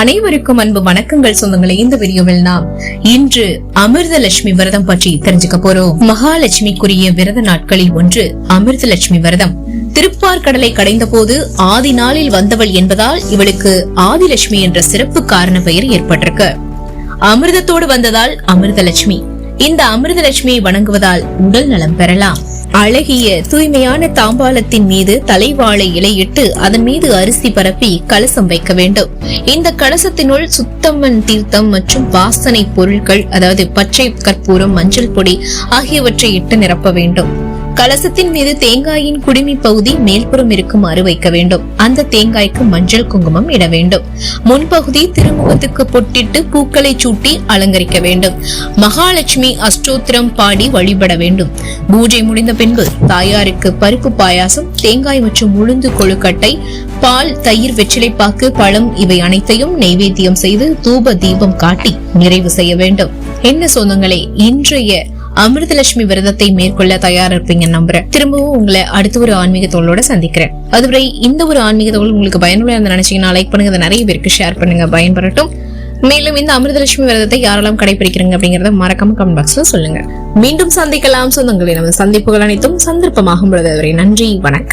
அனைவருக்கும் அன்பு வணக்கங்கள் சொந்தங்களை. இந்த வீடியோவில் நாம் இன்று அமிர்தலட்சுமி விரதம் பற்றி தெரிஞ்சுக்க போறோம். மகாலட்சுமிக்குரிய விரத நாட்களில் ஒன்று அமிர்தலட்சுமி விரதம். திருப்பார் கடலை கடைந்த போது ஆதி நாளில் வந்தவள் என்பதால் இவளுக்கு ஆதிலட்சுமி என்ற சிறப்பு காரண பெயர் ஏற்பட்டிருக்கு. அமிர்தத்தோடு வந்ததால் அமிர்தலட்சுமி. இந்த அமிர்தலட்சுமியை வணங்குவதால் உடல் நலம் பெறலாம். அழகிய தூய்மையான தாம்பாலத்தின் மீது தலைவாழை இலையிட்டு அதன் மீது அரிசி பரப்பி கலசம் வைக்க வேண்டும். இந்த கலசத்தினுள் சுத்தம்மன் தீர்த்தம் மற்றும் வாசனை பொருட்கள் அதாவது பச்சை கற்பூரம் மஞ்சள் பொடி ஆகியவற்றை இட்டு நிரப்ப வேண்டும். கலசத்தின் மீது தேங்காயின் குடுமி பகுதி மேல்புறம் இருக்குமாறு வைக்க வேண்டும். அந்த தேங்காய்க்கு மஞ்சள் குங்குமம் இட வேண்டும். முன்பகுதி திருமுகத்துக்கு பொட்டிட்டு பூக்களை சூட்டி அலங்கரிக்க வேண்டும். மகாலட்சுமி அஷ்டோத்திரம் பாடி வழிபட வேண்டும். பூஜை முடிந்த பின்பு தாயாருக்கு பருப்பு பாயாசம் தேங்காய் மற்றும் உளுந்து கொழுக்கட்டை பால் தயிர் வெற்றிலைப்பாக்கு பழம் இவை அனைத்தையும் நெய்வேத்தியம் செய்து தூப தீபம் காட்டி நிறைவு செய்ய வேண்டும். என்ன சொந்தங்களே இன்றைய அமிர்தலட்சுமி விரதத்தை மேற்கொள்ள தயாரா இருப்பீங்க நம்புறேன். திரும்பவும் உங்களை அடுத்த ஒரு ஆன்மீக தோளோட சந்திக்கிறேன். அதுவரை இந்த ஒரு ஆன்மீக தோல் உங்களுக்கு பயனுள்ள நினைச்சீங்கன்னா லைக் பண்ணுங்க. நிறைய பேருக்கு ஷேர் பண்ணுங்க. பயன்படட்டும். மேலும் இந்த அமிர்தலட்சுமி விரதத்தை யாரெல்லாம் கடைபிடிக்கிறீங்க அப்படிங்கறத மறக்காம கமெண்ட் பாக்ஸ்ல சொல்லுங்க. மீண்டும் சந்திக்கலாம். சொந்தங்களை நமது சந்திப்புகள் அனைத்தும் சந்தர்ப்பமாகும் பொழுது. அதுவரை நன்றி. வணக்கம்.